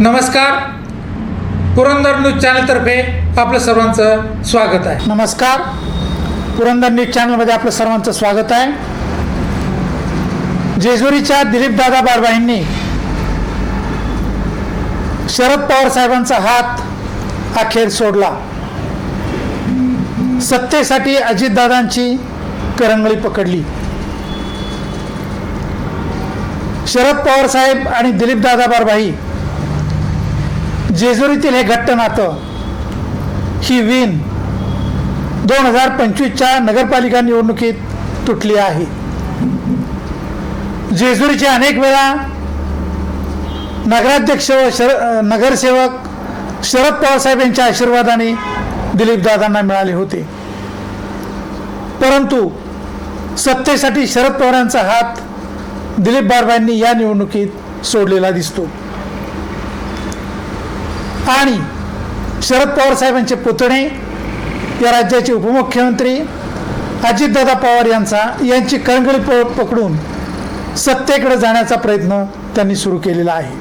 नमस्कार. पुरंदर न्यूज चॅनलतर्फे आपलं सर्वांचं स्वागत आहे. नमस्कार. पुरंदर न्यूज चॅनलमध्ये आपलं सर्वांचं स्वागत आहे. जेजुरीच्या दिलीपदादा बारबाईंनी शरद पवार साहेबांचा हात अखेर सोडला. सत्तेसाठी अजितदादांची करंगळी पकडली. शरद पवार साहेब आणि दिलीपदादा बारबाई जेजुरीतील हे घट्ट नातं ही वीण दोन हजार पंचवीसच्या नगरपालिका निवडणुकीत तुटली आहे. जेजुरीचे अनेक वेळा नगराध्यक्ष व शर नगरसेवक शरद पवार साहेब यांच्या आशीर्वादाने दिलीपदादांना मिळाले होते. परंतु सत्तेसाठी शरद पवारांचा हात दिलीप बारबांनी या निवडणुकीत सोडलेला दिसतो. आणि शरद पवार साहेबांचे पुतणे या राज्याचे उपमुख्यमंत्री अजितदादा पवार यांचा यांची करंगळी प पकडून सत्तेकडे जाण्याचा प्रयत्न त्यांनी सुरू केलेला आहे.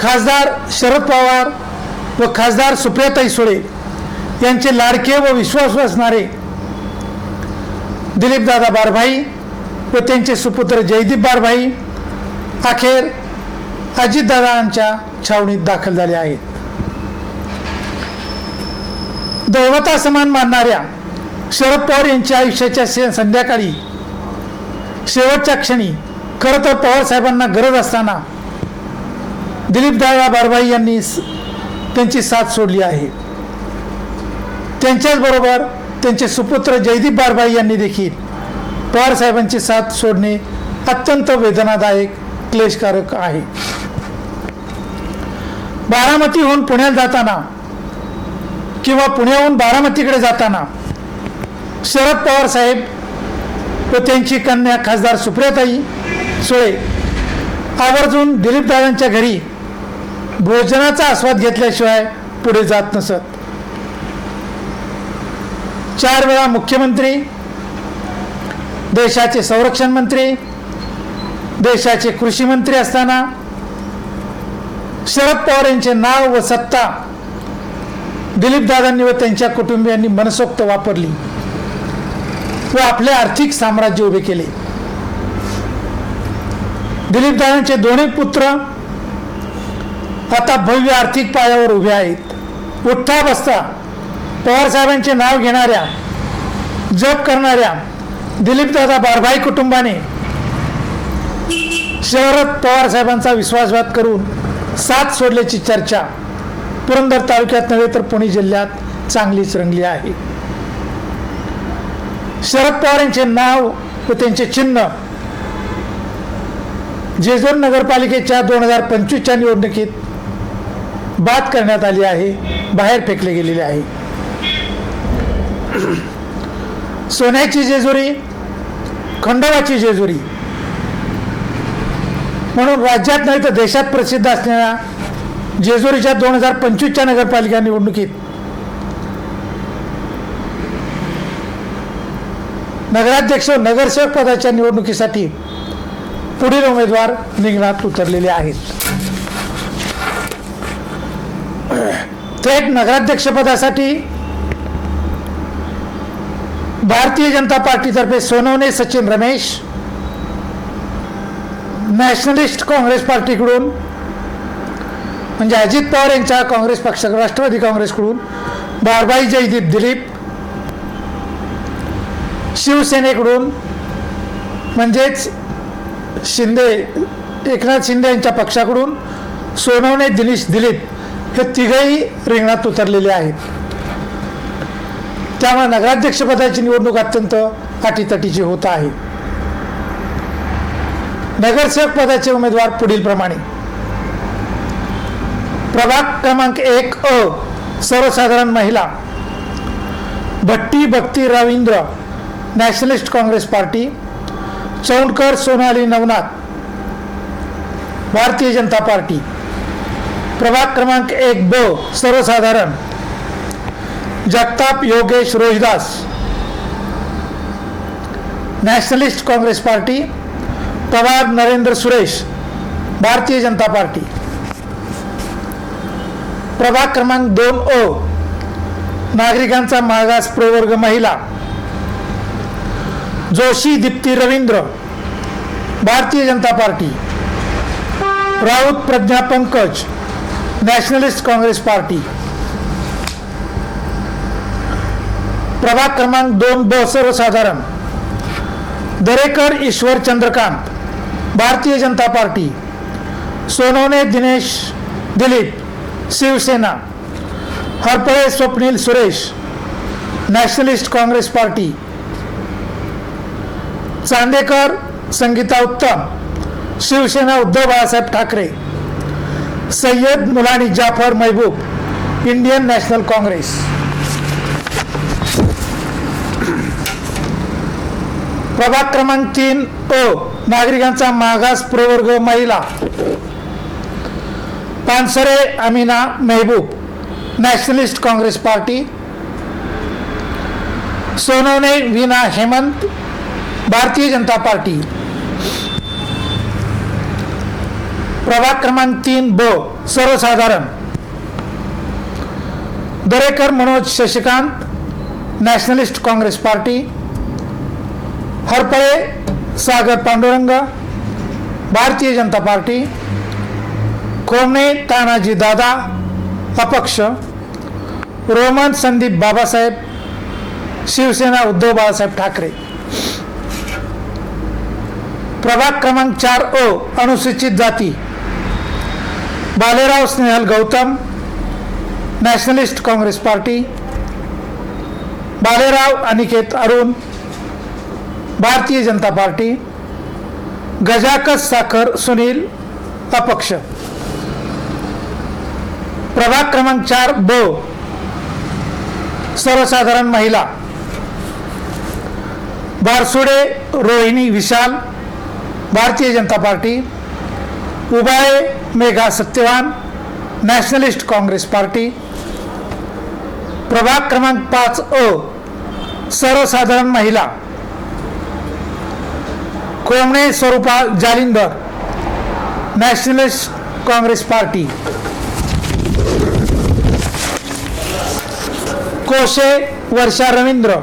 खासदार शरद पवार व खासदार सुप्रियाताई सुळे यांचे लाडके व विश्वास असणारे दिलीपदादा बारभाई व त्यांचे सुपुत्र जयदीप बारभाई अखेर अजितदादांच्या छावणीत दाखल झाले आहेत. दैवता समान मानणाऱ्या शरद पवार यांच्या आयुष्याच्या संध्याकाळी शेवटच्या क्षणी खरं तर पवार साहेबांना गरज असताना दिलीपदादा बारबाई यांनी त्यांची साथ सोडली आहे. त्यांच्याचबरोबर त्यांचे सुपुत्र जयदीप बारबाई यांनी देखील पवार साहेबांची साथ सोडणे अत्यंत वेदनादायक क्लेशकारक आहे. बारामतीहून पुण्याला जाताना किंवा पुण्याहून बारामतीकडे जाताना शरद पवार साहेब व त्यांची कन्या खासदार सुप्रियाताई सुळे आवर्जून दिलीपदादांच्या घरी भोजनाचा आस्वाद घेतल्याशिवाय पुढे जात नसत. चार वेळा मुख्यमंत्री देशाचे संरक्षण मंत्री देशाचे कृषी मंत्री असताना शरद पवार यांचे नाव व सत्ता दिलीपदादांनी व त्यांच्या कुटुंबियांनी मनसोक्त वापरली व आपले आर्थिक साम्राज्य उभे केले. दिलीपदादांचे दोन्ही पुत्र आता भव्य आर्थिक पायावर उभे आहेत. उठता बसता पवार साहेबांचे नाव घेणाऱ्या जप करणाऱ्या दिलीपदादा बारभाई कुटुंबाने शरद पवार साहेबांचा विश्वासघात करून साथ सोडल्याची चर्चा पुरंदर तालुक्यात नव्हे तर पुणे जिल्ह्यात चांगलीच रंगली आहे. शरद पवार यांचे नाव व त्यांचे चिन्ह जेजूर नगरपालिकेच्या दोन हजार पंचवीसच्या निवडणुकीत बाद करण्यात आली आहे बाहेर फेकले गेलेले आहे. सोन्याची जेजुरी खंडोबाची जेजुरी म्हणून राज्यात नाही तर देशात प्रसिद्ध असलेल्या जेजुरीच्या दोन हजार पंचवीसच्या नगरपालिका निवडणुकीत नगराध्यक्ष व नगरसेवक पदाच्या निवडणुकीसाठी पुढील उमेदवार रिंगणात उतरलेले आहेत. थेट नगराध्यक्षपदासाठी भारतीय जनता पार्टीतर्फे सोनवणे सचिन रमेश नॅशनलिस्ट काँग्रेस पार्टीकडून म्हणजे अजित पवार यांच्या काँग्रेस पक्ष राष्ट्रवादी काँग्रेसकडून बारबाई जयदीप दिलीप शिवसेनेकडून म्हणजेच शिंदे एकनाथ शिंदे यांच्या पक्षाकडून सोनवणे दिनेश दिलीप हे तिघही रिंगणात उतरलेले आहेत. त्यामुळे नगराध्यक्षपदाची निवडणूक अत्यंत अटीतटीची होत आहे. नगरसेवक पदाचे उमेदवार पुढील प्रमाणे. प्रभाग क्रमांक एक अ सर्वसाधारण महिला. Bhatti Bhakti Ravindra Nationalist Congress Party. Chaundkar Sonali Navnath Bharatiya Janata Party. प्रभाग क्रमांक एक ब सर्वसाधारण. Jagtap Yogesh Rohidas Nationalist Congress Party. Pawar Narendra Suresh Bharatiya Janata Party. प्रभाग क्रमांक दोन ओ नागरिकांचा मागास प्रवर्ग महिला. Joshi Dipti Ravindra Bharatiya Janata Party. Raut Pradnya Pankaj Nationalist Congress Party. प्रभाग क्रमांक दोन ब सर्वसाधारण. Darekar Ishwar Chandrakant Bharatiya Janata Party Sonawane Dinesh Dilip Shivsena Harpale Swapnil Suresh Nationalist Congress Party Chandekar Sangeeta Uttam Shivsena Uddhav Balasaheb Thackeray Sayyad Mulani Jafar महबूब Indian National Congress. प्रभाग क्रमांक तीन ओ. नागरिकांचा मागास प्रवर्ग महिला. Pansare Amina Mehboob Nationalist Congress Party. Sonawane Veena Hemant Bharatiya जनता Party. प्रभाग क्रमांक तीन ब सर्वसाधारण. Darekar Manoj Shashikant Nationalist Congress Party. Harpale Sagar Pandurang Bharatiya Janata Party Komane Tanaji Dada अपक्ष रोमन संदीप बाबासाहेब शिवसेना उद्धव बाळासाहेब ठाकरे. प्रभाग क्रमांक चार ओ अनुसूचित जाती. Balerao Snehal Gautam Nationalist Congress Party. Balerao Aniket Arun Bharatiya Janata Party गजाकस साखर सुनील अपक्ष. प्रभाग क्रमांक चार ब. सर्वसाधारण महिला. Barsude Rohini Vishal Bharatiya Janata Party Ubale Megha Satyawan Nationalist Congress Party. प्रभाग क्रमांक पाच अ. सर्वसाधारण महिला. Komane Swarupa Jalinder Nationalist Congress Party. Koshe Varsha Ravindra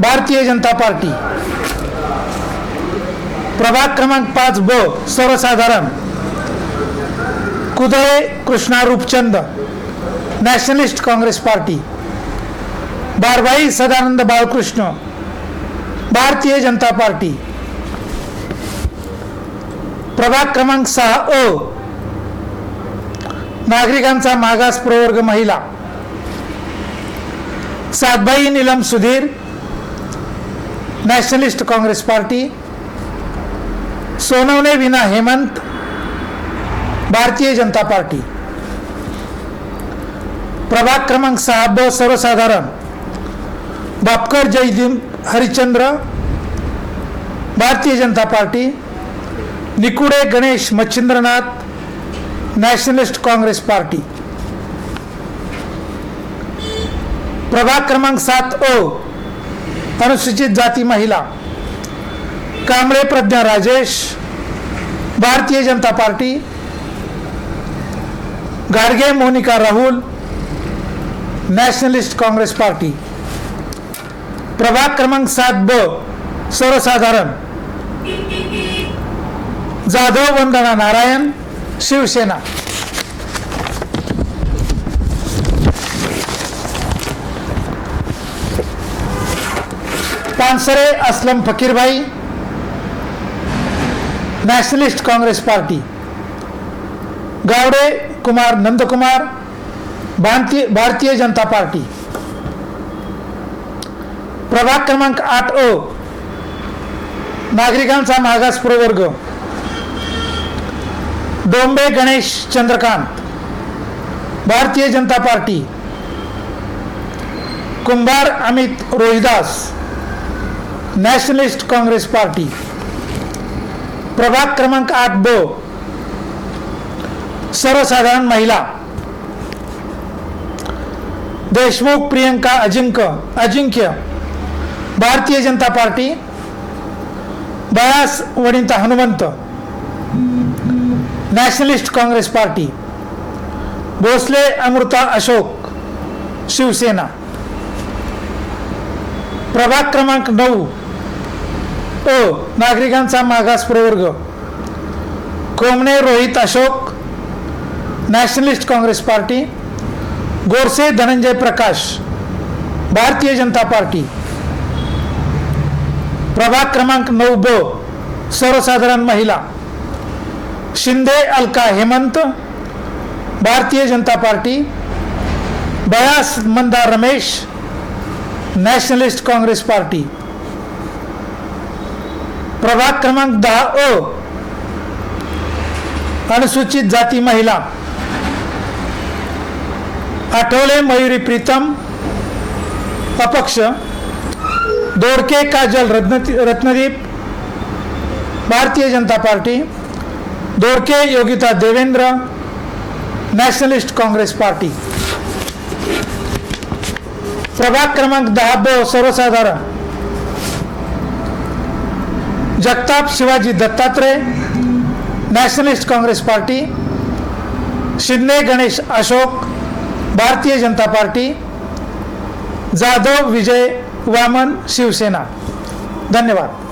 भारतीय जनता पार्टी. प्रभाग क्रमांक पाच ब सर्वसाधारण. Kudale Krishna Roopchand Nationalist Congress Party. Barbhai Sadanand Balkrishna Bharatiya Janata Party. प्रभाग क्रमांक सहा अ. नागरिकांचा मागास प्रवर्ग महिला. Satbai Neelam Sudhir. Nationalist Congress Party. Sonawane Veena Hemant. Bharatiya जनता पार्टी. प्रभाग क्रमांक सहा ब. सर्वसाधारण. Bapkar Jaydeep Harichandra Bharatiya Janata Party. Nikude Ganesh Machhindranath Nationalist Congress Party. प्रभाग क्रमांक सात ओ अनुसूचित जाती महिला. Kamble Pradnya Rajesh Bharatiya Janata Party. Gadge Monika Rahul Nationalist Congress Party. प्रभाग क्रमांक सात ब सर्वसाधारण. Jadhav Vandana Narayan Shivsena. Pansare Aslam Fakirbhai Nationalist Congress Party. Gawade Kumar Nandkumar. Bharatiya Bharatiya Janata party. प्रभाग क्रमांक आठ ओ. नागरिकांचा मागास प्रवर्ग Dombe Ganesh Chandrakant Bharatiya Janata Party Kumbhar Amit Rohidas Nationalist Congress Party प्रभाग क्रमांक आठ ब सर्वसाधारण महिला Deshmukh Priyanka Ajinkya Ajinkya Bharatiya Janata Party Bayas Vadinta Hanumant Nationalist Congress Party Bhosale Amruta Ashok Shivsena. प्रभाग क्रमांक नऊ ओ नागरिकांचा मागास प्रवर्ग. Komane Rohit Ashok Nationalist Congress Party Gorse Dhananjay Prakash Bharatiya Janata Party. प्रभाग क्रमांक नऊ ब सर्वसाधारण महिला. Shinde Alka Hemant Bharatiya Janata Party Bayas Manda Ramesh Nationalist Congress Party. प्रभाग क्रमांक दहा अ. अनुसूचित जाती महिला. आठवले मयुरी प्रीतम अपक्ष. दोडके काजल रत्न Ratnadeep Bharatiya Janata Party. Dodke Yogita Devendra Nationalist Congress Party प्रभाग क्रमांक दहा ब सर्वसाधारण Jagtap Shivaji Dattatray Nationalist Congress Party Shinde Ganesh Ashok Bharatiya Janata Party Jadhav Vijay Waman Shivsena धन्यवाद